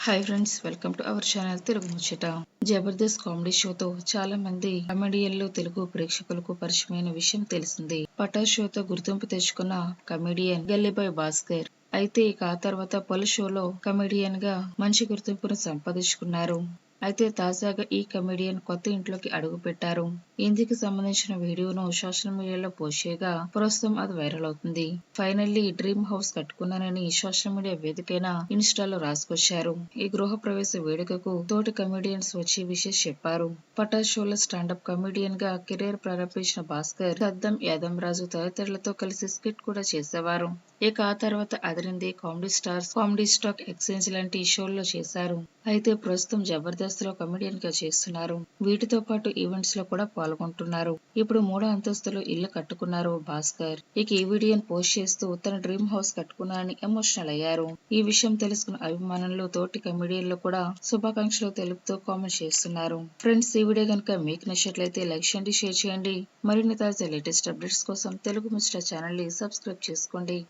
Hi friends welcome to our channel Telugu Muchata Jabardasth comedy షోతో చాలా మంది కమెడియన్లు తెలుగు ప్రేక్షకులకు పరిచయమైన విషయం తెలిసింది. పటా షోతో గుర్తింపు తెచ్చుకున్న కమెడియన్ గల్లిబాయ్ భాస్కర్. అయితే ఇక ఆ తర్వాత పలు షోలో కమెడియన్గా మంచి గుర్తింపును సంపాదించుకున్నారు. అయితే తాజాగా ఈ కమెడియన్ కొత్త ఇంట్లోకి అడుగు పెట్టారు. ఇందుకు సంబంధించిన వీడియోను సోషల్ మీడియాలో పోస్ట్ చేయగా ప్రస్తుతం అది వైరల్ అవుతుంది. ఫైనల్లీ డ్రీమ్ హౌస్ కట్టుకున్నానని సోషల్ మీడియా వేదికైన ఇన్స్టాలో రాసుకొచ్చారు. ఈ గృహ ప్రవేశ వేడుకకు తోటి కమెడియన్స్ వచ్చి విషెస్ చెప్పారు. పటా షోలో స్టాండప్ కమెడియన్గా కెరీర్ ప్రారంభించిన భాస్కర్ సద్దం యాదం రాజు తదితరులతో కలిసి స్కిట్ కూడా చేసేవారు. ఇక ఆ తర్వాత Adhirindi comedy stars. Comedy stock exchange లాంటి షోల్లో చేశారు. అయితే ప్రస్తుతం జబర్దస్త్లో కమెడియన్గా చేస్తున్నారు. వీటితో పాటు ఈవెంట్స్లో కూడా పాల్గొంటున్నారు. ఇప్పుడు మూడో అంతస్తులో ఇల్లు కట్టుకున్నారు భాస్కర్. ఇక ఈ వీడియోని పోస్ట్ చేస్తూ తన డ్రీమ్ హౌస్ కట్టుకున్నారని ఎమోషనల్ అయ్యారు. ఈ విషయం తెలుసుకున్న అభిమానులు తోటి కమెడియన్లు కూడా శుభాకాంక్షలు తెలుపుతూ కామెంట్ చేస్తున్నారు. ఫ్రెండ్స్ ఈ వీడియో కనుక మీకు నచ్చినట్లయితే లైక్ చేయండి షేర్ చేయండి. మరిన్ని తాజా లేటెస్ట్ అప్డేట్స్ కోసం తెలుగు మిస్టర్ ఛానల్ని సబ్స్క్రైబ్ చేసుకోండి.